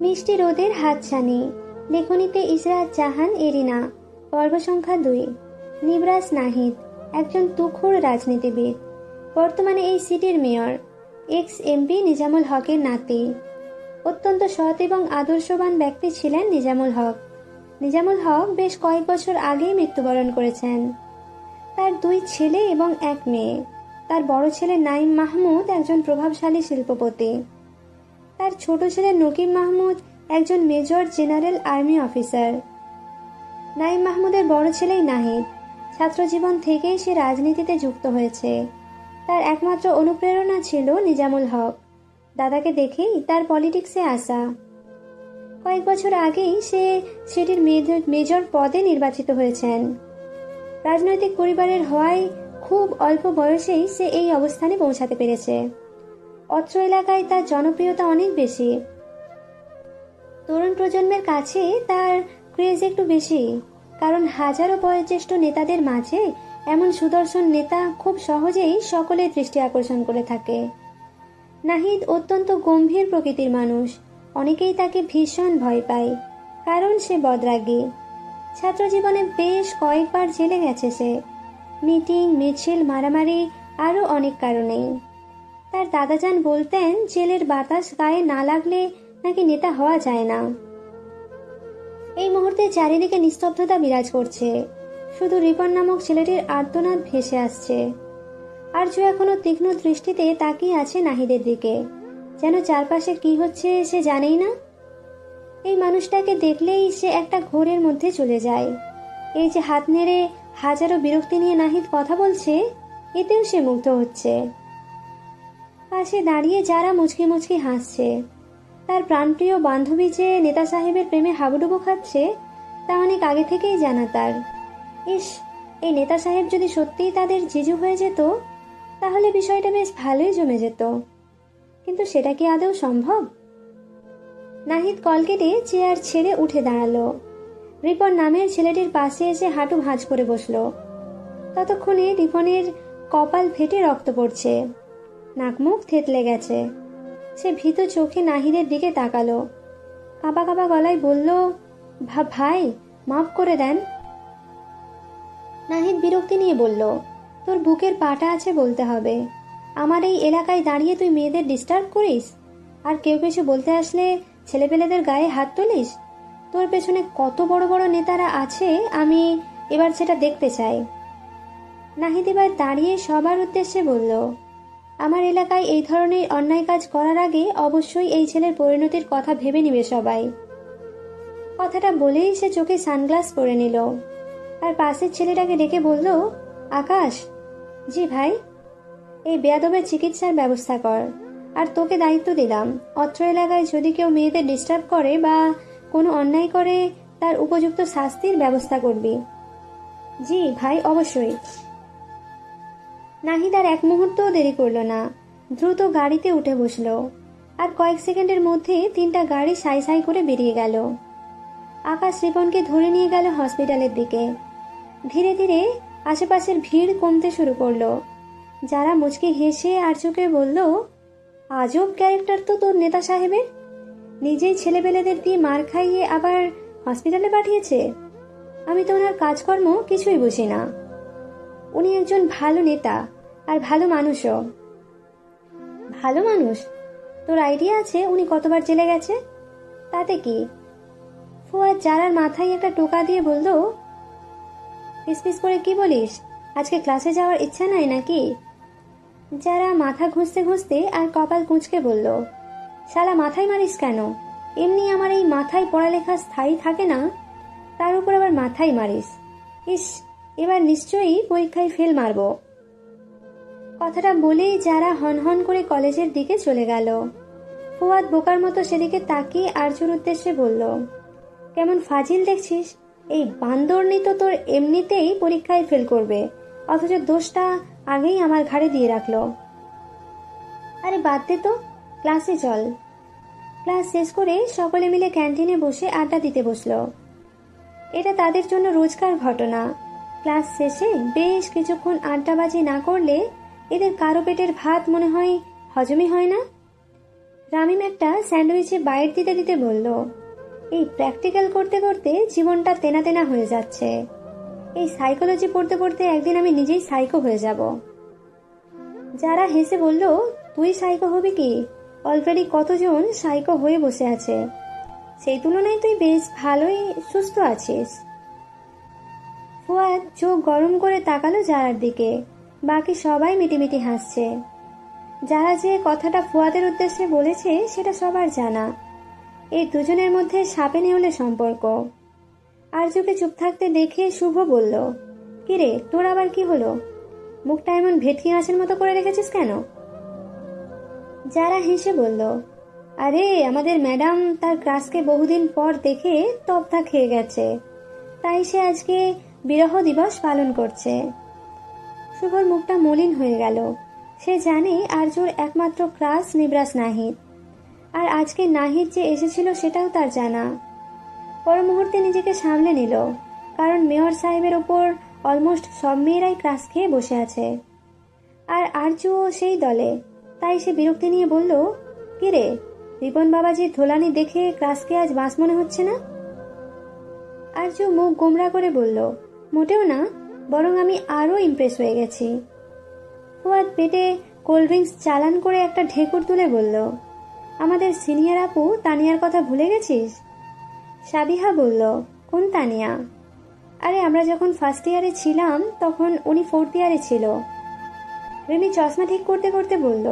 মিষ্টি রোদের হাতছানি। লেখনীতে ইসরাত জাহান এরিনা। পর্ব সংখ্যা দুই। নিবরাজ নাহিদ, একজন তুখুর রাজনীতিবিদ। বর্তমানে এই সিটির মেয়র। এক্স এমপি নিজামুল হকের নাতি। অত্যন্ত সৎ এবং আদর্শবান ব্যক্তি ছিলেন নিজামুল হক। নিজামুল হক বেশ কয়েক বছর আগেই মৃত্যুবরণ করেছেন। তার দুই ছেলে এবং এক মেয়ে। তার বড় ছেলে নাইম মাহমুদ একজন প্রভাবশালী শিল্পপতি। তার ছোট ছেলে নকিম মাহমুদ একজন major general army officer. Naim মাহমুদের বড় ছেলেই নাহিদ। ছাত্রজীবন থেকেই সে রাজনীতিতে যুক্ত হয়েছে। তার একমাত্র অনুপ্রেরণা ছিল নিজামুল হক। দাদাকে দেখেই তার পলিটিক্সে আসা। কয়েক বছর আগেই সে সেটির মেজর- মেজর পদে নির্বাচিত হয়েছেন। রাজনৈতিক পরিবারের হওয়ায় খুব অল্প বয়সেই সে এই অবস্থানে পৌঁছাতে পেরেছে। অত্র এলাকায় তার জনপ্রিয়তা অনেক বেশি। তরুণ প্রজন্মের কাছে তার ক্রেজ একটু বেশি, কারণ হাজারো বয়োজ্যেষ্ঠ নেতাদের মাঝে এমন সুদর্শন নেতা খুব সহজেই সকলের দৃষ্টি আকর্ষণ করে থাকে। নাহিদ অত্যন্ত গম্ভীর প্রকৃতির মানুষ, অনেকেই তাকে ভীষণ ভয় পায়, কারণ সে বদরাগী। ছাত্র জীবনে বেশ কয়েকবার জেলে গেছে সে। মিটিং, মিছিল, মারামারি, আরও অনেক কারণেই। দাদাজান বলতেন, জেলের বাতাস গায়ে না লাগলে নাকি নেতা হওয়া যায় না। এই মুহূর্তে চারিদিকে নিস্তব্ধতা বিরাজ করছে। শুধু রিপন নামক ছেলেটির আর্তনাদ ভেসে আসছে। আর্য এখনও তীক্ষ্ণ দৃষ্টিতে তাকিয়ে আছে নাহিদের দিকে। যেন চারপাশে কি হচ্ছে সে জানেই না। এই মানুষটাকে দেখলেই সে একটা ঘোরের মধ্যে চলে যায়। এই যে হাত নেড়ে হাজারো বিরক্তি নিয়ে নাহিদ কথা বলছে, এতেও সে মুগ্ধ হচ্ছে। পাশে দাঁড়িয়ে যারা মুচকি মুচকি হাসছে। তার প্রাণপ্রিয় বান্ধবী যে নেতা সাহেবের প্রেমে হাবুডুবু খাচ্ছে, তা অনেক আগে থেকেই জানা তার। ইস, এই নেতা সাহেব যদি সত্যিই তাদের জিজু হয়ে যেত, তাহলে বিষয়টা বেশ ভালোই জমে যেত। কিন্তু সেটা কি আদৌ সম্ভব? নাহিদ কল কেটে চেয়ার ছেড়ে উঠে দাঁড়াল। রিপন নামের ছেলেটির পাশে এসে হাঁটু ভাঁজ করে বসল। ততক্ষণে রিপনের কপাল ফেটে রক্ত পড়ছে। নাক মুখ থেতলে গেছে। সে ভীত চোখে নাহিদের দিকে তাকালো। কাঁপা কাঁপা গলায় বলল, ভা ভাই, মাফ করে দেন। নাহিদ বিরক্তি নিয়ে বলল, তোর বুকের পাটা আছে বলতে হবে। আমার এই এলাকায় দাঁড়িয়ে তুই মেয়েদের ডিস্টার্ব করিস? আর কেউ কিছু বলতে আসলে ছেলেপেলেদের গায়ে হাত তুলিস? তোর পেছনে কত বড় বড় নেতারা আছে, আমি এবার সেটা দেখতে চাই। নাহিদ এবার দাঁড়িয়ে সবার উদ্দেশ্যে বলল আমার এলাকায় এই ধরনের অন্যায় কাজ করার আগে অবশ্যই এই ছেলের পরিণতির কথা ভেবে নিবে সবাই। কথাটা বলেই সে চোখে সানগ্লাস পরে নিল। আর পাশের ছেলেটাকে ডেকে বলল, আকাশ, জি ভাই, এই বেয়াদবের চিকিৎসার ব্যবস্থা কর। আর তোকে দায়িত্ব দিলাম। অত্র এলাকায় যদি কেউ মেয়েদের ডিস্টার্ব করে বা কোনো অন্যায় করে, তার উপযুক্ত শাস্তির ব্যবস্থা করবি। জি ভাই, অবশ্যই। নাহিদ আর এক মুহূর্তও দেরি করল না। দ্রুত গাড়িতে উঠে বসল। আর কয়েক সেকেন্ডের মধ্যে তিনটা গাড়ি সাই সাই করে বেরিয়ে গেল। আকাশ রিপনকে ধরে নিয়ে গেল হসপিটালের দিকে। ধীরে ধীরে আশেপাশের ভিড় কমতে শুরু করল। যারা মুচকে হেসে আর চোখে বলল, আজব ক্যারেক্টার তো তোর নেতা সাহেবের। নিজেই ছেলেবেলেদের দিয়ে মার খাইয়ে আবার হসপিটালে পাঠিয়েছে। আমি তো ওনার কাজকর্ম কিছুই বুঝি না। উনি একজন ভালো নেতা আর ভালো মানুষও। ভালো মানুষ? তোর আইডিয়া আছে উনি কতবার জেলে গেছে? তাতে কি? ফুয়াদ যারার মাথায় একটা টোকা দিয়ে বলল, পিস করে কি বলিস? আজকে ক্লাসে যাওয়ার ইচ্ছা নাই নাকি? যারা মাথা ঘুষতে ঘুষতে আর কপাল কুঁচকে বলল, শালা মাথায় মারিস কেন? এমনি আমার এই মাথায় পড়ালেখা স্থায়ী থাকে না? তার উপর আবার মাথায় মারিস? ইস এবার নিশ্চয়ই পরীক্ষায় ফেল মারব। কথাটা বলেই যারা হনহন করে কলেজের দিকে চলে গেল। ফুয়াদ বোকার মতো সেদিকে তাকিয়ে আর্যুর উদ্দেশ্যে বলল, কেমন ফাজিল দেখছিস? এই বান্দরনি তো তোর এমনিতেই পরীক্ষায় ফেল করবে, অথচ দোষটা আগেই আমার ঘাড়ে দিয়ে রাখল। আরে বাদ দে তো, ক্লাসে চল। ক্লাস শেষ করে সকলে মিলে ক্যান্টিনে বসে আড্ডা দিতে বসল। এটা তাদের জন্য রোজকার ঘটনা। ক্লাস শেষে বেশ কিছুক্ষণ আড্ডাবাজি না করলে এদের কারও পেটের ভাত মনে হয় হজমই হয় না। রামিম একটা স্যান্ডউইচে বাইট দিতে দিতে বলল, এই প্র্যাকটিক্যাল করতে করতে জীবনটা তেনা তেনা হয়ে যাচ্ছে। এই সাইকোলজি পড়তে পড়তে একদিন আমি নিজেই সাইকো হয়ে যাব। যারা হেসে বলল, তুই সাইকো হবি কি? অলরেডি কতজন সাইকো হয়ে বসে আছে? সেই তুলনায় তুই বেশ ভালোই সুস্থ আছিস। ফুয়াদ চোখ গরম করে তাকালো যারার দিকে। বাকি সবাই মিটিমিটি হাসছে। যারা যে কথাটা ফুয়াদের উদ্দেশ্যে বলেছে, সেটা সবার জানা। এই দুজনের মধ্যে সাপে নেউলে সম্পর্ক। আর্যকে চুপ থাকতে দেখে শুভ বলল, কিরে, তোর আবার কি হলো? মুখটা এমন ভেটকি গাছের মতো করে রেখেছিস কেন? যারা হেসে বলল, আরে, আমাদের ম্যাডাম তার ক্লাসকে বহুদিন পর দেখে তপ্তা খেয়ে গেছে। তাই সে আজকে বিরহ দিবস পালন করছে। শুভর মুখটা মলিন হয়ে গেল। সে জানে আর্যর একমাত্র ক্লাস নিবরাস নাহিদ। আর আজকে নাহিদ যে এসেছিল সেটাও তার জানা। পর মুহূর্তে নিজেকে সামলে নিল, কারণ মেয়র সাহেবের ওপর অলমোস্ট সব মেয়েরাই ক্রাস খেয়ে বসে আছে। আর আর্যও সেই দলে। তাই সে বিরক্তি নিয়ে বলল কিরে রিপন বাবাজির ধোলানি দেখে ক্রাসকে আজ বাস মনে হচ্ছে না? আর্য মুখ গোমরা করে বলল মোটেও না, বরং আমি আরও ইমপ্রেস হয়ে গেছি। ফুয়াদ পেটে কোল্ড ড্রিঙ্কস চালান করে একটা ঢেকুর তুলে বলল, আমাদের সিনিয়র আপু তানিয়ার কথা ভুলে গেছিস? সাবিহা বলল, কোন তানিয়া? আরে, আমরা যখন ফার্স্ট ইয়ারে ছিলাম, তখন উনি ফোর্থ ইয়ারে ছিল। রেমি চশমা ঠিক করতে করতে বলল,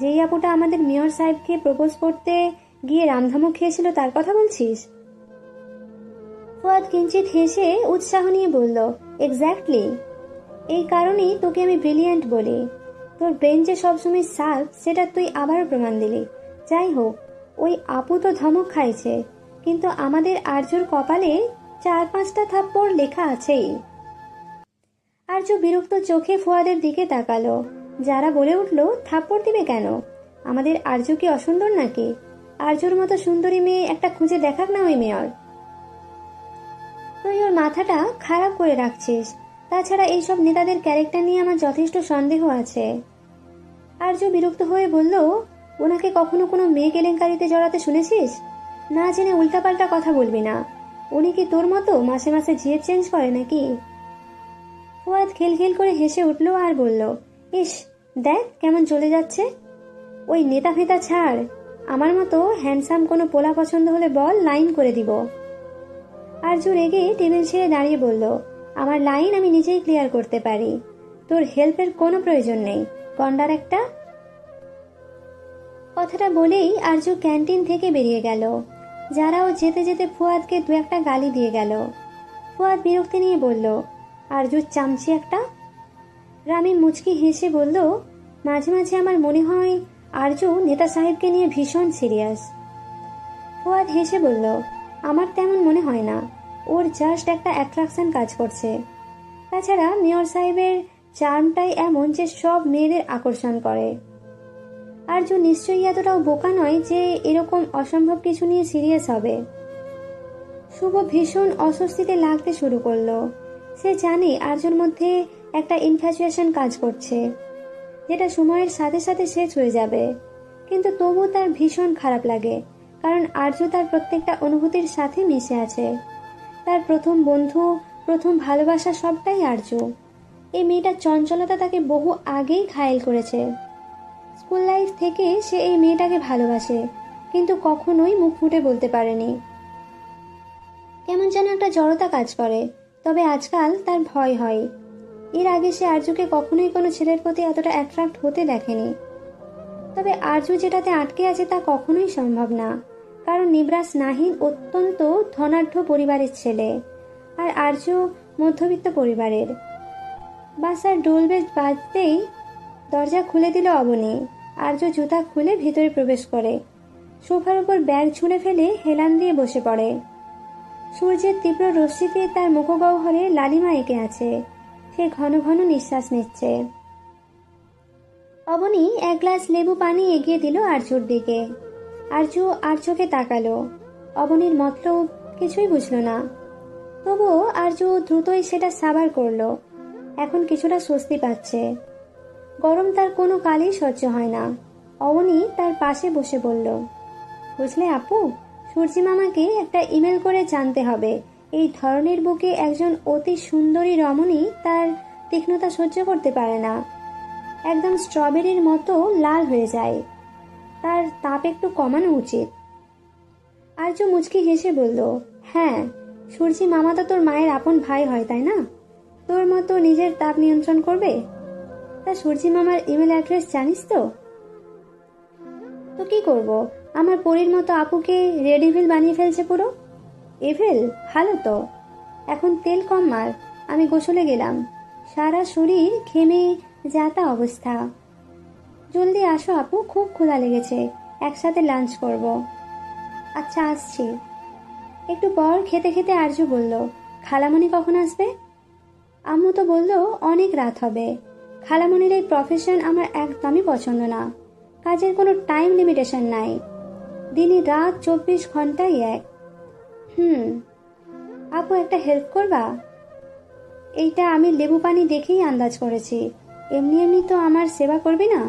যেই আপুটা আমাদের মেয়র সাহেবকে প্রপোজ করতে গিয়ে রামধামক খেয়েছিল তার কথা বলছিস? ফুয়াদ কিঞ্চিত হেসে উৎসাহ নিয়ে বলল এক্স্যাক্টলি এই কারণেই তোকে আমি ব্রিলিয়ান্ট বলি। তোর ব্রেন যে সবসময় সার্ভ সেটা তুই আবারও প্রমাণ দিলি। যাই হোক, ওই আপু তো ধমক খাইছে, কিন্তু আমাদের আর্যর কপালে চার পাঁচটা থাপ্পড় লেখা আছেই। আর্য বিরক্ত চোখে ফুয়াদের দিকে তাকালো। যারা বলে উঠল, থাপ্পড় দিবে কেন? আমাদের আর্য কি অসুন্দর নাকি? আর্যর মতো সুন্দরী মেয়ে একটা খুঁজে দেখাক না ওই মেয়র। তুই ওর মাথাটা খারাপ করে রাখছিস। তাছাড়া এইসব নেতাদের ক্যারেক্টার নিয়ে আমার যথেষ্ট সন্দেহ আছে। আর্য বিরক্ত হয়ে বলল, ওনাকে কখনো কোনো মেয়ে কেলেঙ্কারিতে জড়াতে শুনেছিস? না জেনে উল্টাপাল্টা কথা বলবি না। উনি কি তোর মতো মাসে মাসে জিএফ চেঞ্জ করে নাকি? ফুয়াদ খেলখেল করে হেসে উঠল আর বলল, ইস, দেখ কেমন চলে যাচ্ছে। ওই নেতা ফেতা ছাড়। আমার মতো হ্যান্ডসাম কোনো পোলা পছন্দ হলে বল লাইন করে দিব। আর্য রেগে টেবিল ছেড়ে দাঁড়িয়ে বলল, আমার লাইন আমি নিজেই ক্লিয়ার করতে পারি। তোর হেল্পের কোনো প্রয়োজন নেই, গন্ডার একটা? কথাটা বলেই আর্য ক্যান্টিন থেকে বেরিয়ে গেল। যারাও যেতে যেতে ফুয়াদকে দু একটা গালি দিয়ে গেল। ফুয়াদ বিরক্তি নিয়ে বলল আর্যুর চামচি একটা? রামি মুচকি হেসে বলল, মাঝে মাঝে আমার মনে হয় আর্য নেতা সাহেবকে নিয়ে ভীষণ সিরিয়াস। ফুয়াদ হেসে বলল আমার তেমন মনে হয় না। ওর জাস্ট একটা অ্যাট্রাকশন কাজ করছে। তাছাড়া মেয়র সাহেবের চার্মটাই এমন যে সব মেয়েদের আকর্ষণ করে। আর্য নিশ্চয়ই এতটাও বোকা নয় যে এরকম অসম্ভব কিছু নিয়ে সিরিয়াস হবে। শুভ ভীষণ অস্বস্তিতে লাগতে শুরু করল। সে জানে আর্যর মধ্যে একটা ইনফ্যাচুয়েশন কাজ করছে। যেটা সময়ের সাথে সাথে শেষ হয়ে যাবে। কিন্তু তবু তার ভীষণ খারাপ লাগে। কারণ আর্য তার প্রত্যেকটা অনুভূতির সাথে মিশে আছে। তার প্রথম বন্ধু, প্রথম ভালোবাসা সবটাই আর্য। এই মেয়েটার চঞ্চলতা তাকে বহু আগেই ঘায়েল করেছে। স্কুল লাইফ থেকে সে এই মেয়েটাকে ভালোবাসে, কিন্তু কখনোই মুখ ফুটে বলতে পারেনি। কেমন যেন একটা জড়তা কাজ করে, তবে আজকাল তার ভয় হয়। এর আগে সে আর্যকে কখনোই কোনো ছেলের প্রতি এতটা অ্যাট্রাক্ট হতে দেখেনি। তবে আর্য যেটাতে আটকে আছে তা কখনোই সম্ভব না। কারণ নিবরাস নাহিদ অত্যন্ত ধনাঢ্য পরিবারের ছেলে আর আর্য মধ্যবিত্ত পরিবারের। বাসার ডোল বেজ বাজতেই দরজা খুলে দিল অবনী। আর্য জুতা খুলে ভিতরে প্রবেশ করে। সোফার উপর ব্যাগ ছুঁড়ে ফেলে হেলান দিয়ে বসে পড়ে। সূর্যের তীব্র রশ্মিতে তার মুখগহ্বরে লালিমা এঁকে আছে। সে ঘন ঘন নিঃশ্বাস নিচ্ছে। অবনী এক গ্লাস লেবু পানি এগিয়ে দিল আর্যর দিকে। আর্য আর্যকে তাকালো। অবনীর মতলব কিছুই বুঝলো না। তবুও আর্য দ্রুতই সেটা সাবার করল। এখন কিছুটা স্বস্তি পাচ্ছে। গরম তার কোনো কালই সহ্য হয় না। অবনী তার পাশে বসে বলল, বুঝলে আপু, সূর্যি মামাকে একটা ইমেল করে জানতে হবে। এই ধরনের বুকে একজন অতি সুন্দরী রমণী তার তীক্ষ্ণতা সহ্য করতে পারে না। একদম স্ট্রবেরির মতো লাল হয়ে যায়। তার তাপ একটু কমানো উচিত। আর্য মুচকি হেসে বলল হ্যাঁ সূর্যি মামা তো তোর মায়ের আপন ভাই হয়, তাই না? তোর মতো নিজের তাপ নিয়ন্ত্রণ করবে? তা সূর্যি মামার ইমেল অ্যাড্রেস জানিস তো? তো কি করব? আমার পরীর মতো আপুকে রেডিভিল বানিয়ে ফেলছে পুরো? এভেল ভালো তো। এখন তেল কম মার। আমি গোসলে গেলাম। সারা শরীর ঘেমে যাতা অবস্থা। জলদি আসো আপু, খুব খোলা লেগেছে। একসাথে লাঞ্চ করব। আচ্ছা আসছি। একটু পর খেতে খেতে আরজু বলল, খালামণি কখন আসবে? আম্মু তো বলল, অনেক রাত হবে। খালামণির এই প্রফেশন আমার একদমই পছন্দ না। কাজের কোনো টাইম লিমিটেশন নাই। দিনই রাত চব্বিশ ঘন্টাই এক। হুম, আপু একটা হেল্প করবা? এইটা আমি লেবু পানি দেখেই আন্দাজ করেছি। এমনি এমনি তো আমার সেবা করবে না?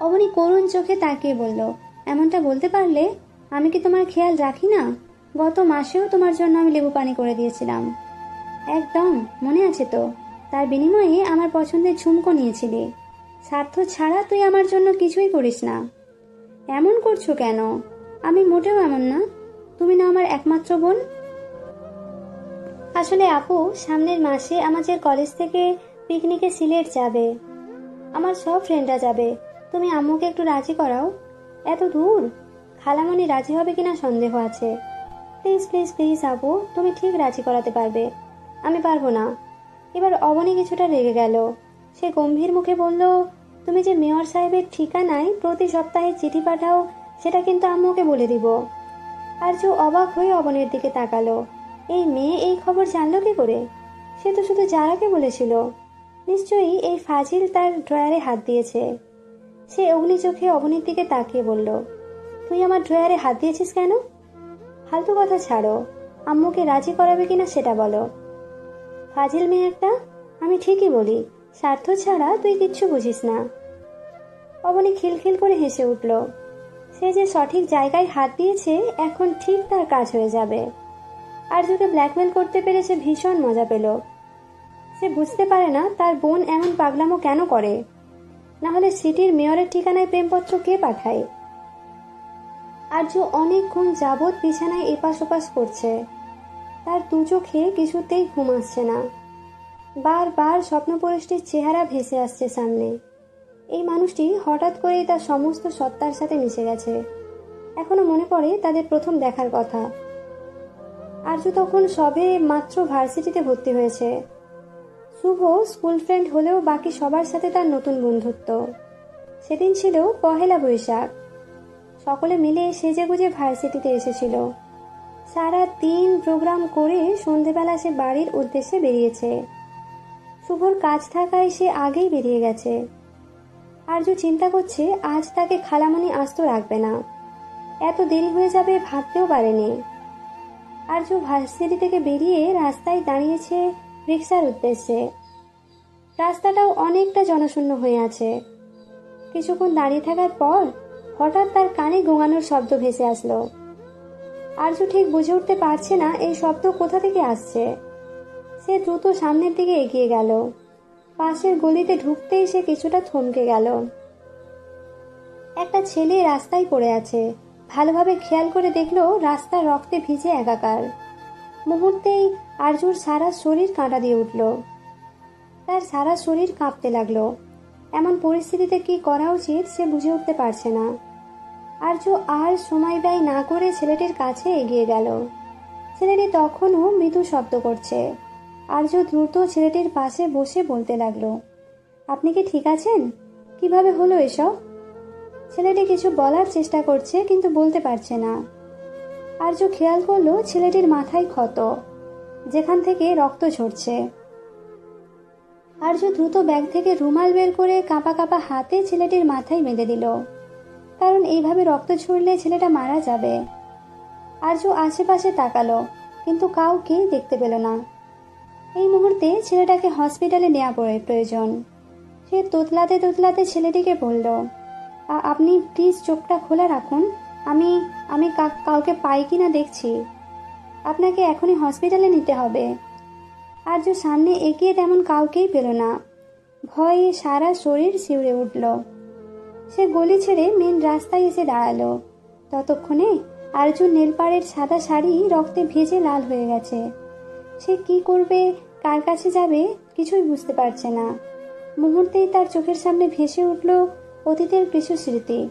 অবনী করুণ চোখে তাকিয়ে বলল, এমনটা বলতে পারলে আমি কি তোমার খেয়াল রাখি না? গত মাসেও তোমার জন্য আমি লেবু পানি করে দিয়েছিলাম। একদম, মনে আছে তো? তার বিনিময়ে আমার পছন্দের ঝুমকো নিয়েছিলি। স্বার্থ ছাড়া তুই আমার জন্য কিছুই করিস না। এমন করছ কেন? আমি মোটেও এমন না। তুমি না আমার একমাত্র বোন? আসলে আপু, সামনের মাসে আমাদের কলেজ থেকে পিকনিকে সিলেট যাবে। আমার সব ফ্রেন্ডরা যাবে। তুমি আম্মুকে একটু রাজি করাও। এত দূর? খালামণি রাজি হবে কিনা সন্দেহ আছে। প্লিজ প্লিজ প্লিজ আপু, তুমি ঠিক রাজি করাতে পারবে। আমি পারব না। এবার অবনী কিছুটা রেগে গেল। সে গম্ভীর মুখে বলল, তুমি যে মেয়র সাহেবের ঠিকানায় প্রতি সপ্তাহে চিঠি পাঠাও, সেটা কিন্তু আম্মুকে বলে দিব। আর যে অবাক হয়ে অবনের দিকে তাকালো, এই মেয়ে এই খবর জানলো কি করে? সে তো শুধু যারাকে বলেছিল। নিশ্চয়ই এই ফাজিল তার ড্রয়ারে হাত দিয়েছে। সে অগ্নি চোখে অবনীর দিকে তাকিয়ে বলল, তুই আমার ড্রয়ারে হাত দিয়েছিস কেন? ফালতু কথা ছাড়ো, আম্মুকে রাজি করাবে কিনা সেটা বলো। ফাজিল মেয়ে একটা, আমি ঠিকই বলি, স্বার্থ ছাড়া তুই কিচ্ছু বুঝিস না। অবনী খিলখিল করে হেসে উঠল, সে যে সঠিক জায়গায় হাত দিয়েছে, এখন ঠিক তার কাজ হয়ে যাবে। আর যদি ব্ল্যাকমেল করতে পেরেছে ভীষণ মজা পেল। সে বুঝতে পারে না তার বোন এমন পাগলামো কেন করে? না হলে সিটির মেয়রের ঠিকানায় প্রেমপত্র কে পাঠায়? আর্য অনেকক্ষণ যাবৎ বিছানায় এপাশ ওপাশ করছে। তার দু চোখে কিছুতেই ঘুম আসছে না। বারবার স্বপ্নপরিষ্টির চেহারা ভেসে আসছে সামনে। এই মানুষটি হঠাৎ করেই তার সমস্ত সত্তার সাথে মিশে গেছে। এখনও মনে পড়ে তাদের প্রথম দেখার কথা। আর্য তখন সবে মাত্র ভার্সিটিতে ভর্তি হয়েছে। শুভ স্কুল ফ্রেন্ড হলেও বাকি সবার সাথে তার নতুন বন্ধুত্ব। সেদিন ছিল পহেলা বৈশাখ। সকলে মিলে সেজে গুজে ভার্সিটিতে এসেছিল। সারা দিন প্রোগ্রাম করে সন্ধেবেলা সে বাড়ির উদ্দেশ্যে বেরিয়েছে। শুভর কাজ থাকায় সে আগেই বেরিয়ে গেছে। আর্য চিন্তা করছে, আজ তাকে খালামণি আস্ত রাখবে না। এত দেরি হয়ে যাবে ভাবতেও পারেনি। আর্য ভার্সিটি থেকে বেরিয়ে রাস্তায় দাঁড়িয়েছে রিক্সার উদ্দেশ্যে। রাস্তাটাও অনেকটা জনশূন্য হয়ে আছে। কিছুক্ষণ দাঁড়িয়ে থাকার পর হঠাৎ তার কানে গোঙানোর শব্দ ভেসে আসলো। আর্য ঠিক বুঝে উঠতে পারছে না এই শব্দ কোথা থেকে আসছে। সে দ্রুত সামনের দিকে এগিয়ে গেল। পাশের গলিতে ঢুকতেই সে কিছুটা থমকে গেল। একটা ছেলে রাস্তায় পড়ে আছে। ভালোভাবে খেয়াল করে দেখল রাস্তা রক্তে ভিজে একাকার। মুহূর্তেই আর্যুর সারা শরীর কাঁটা দিয়ে উঠল। তার সারা শরীর কাঁপতে লাগল। এমন পরিস্থিতিতে কি করা উচিত সে বুঝে উঠতে পারছে না। আর্য আর সময় ব্যয় না করে ছেলেটির কাছে এগিয়ে গেল। ছেলেটি তখনও মৃদু শব্দ করছে। আর্য দ্রুত ছেলেটির পাশে বসে বলতে লাগল, আপনি কি ঠিক আছেন? কীভাবে হলো এসব? ছেলেটি কিছু বলার চেষ্টা করছে কিন্তু বলতে পারছে না। আর্য খেয়াল করল ছেলেটির মাথায় ক্ষত, যেখান থেকে রক্ত ঝরছে। আর্য দ্রুত ব্যাগ থেকে রুমাল বের করে কাঁপা কাঁপা হাতে ছেলেটির মাথায় বেঁধে দিল। কারণ এইভাবে রক্ত ঝরলে ছেলেটা মারা যাবে। আর্য আশেপাশে তাকালো, কিন্তু কাউকেই দেখতে পেল না। এই মুহূর্তে ছেলেটাকে হসপিটালে নেওয়া পড়ে প্রয়োজন। সে তোতলাতে তোতলাতে ছেলেটিকে বলল আপনি প্লিজ চোখটা খোলা রাখুন। আমি আমি কাউকে পাই কি না দেখছি। আপনাকে এখনই হসপিটালে নিতে হবে। আর্য সামনে এগিয়ে তেমন কাউকেই পেল না। ভয়ে সারা শরীর শিউরে উঠল। সে গলি ছেড়ে মেন রাস্তায় এসে দাঁড়াল। ততক্ষণে আর্জুন নীলপাড়ের সাদা শাড়ি রক্তে ভেজে লাল হয়ে গেছে। সে কি করবে, কার কাছে যাবে, কিছুই বুঝতে পারছে না। মুহূর্তেই তার চোখের সামনে ভেসে উঠল অতীতের কিছু স্মৃতি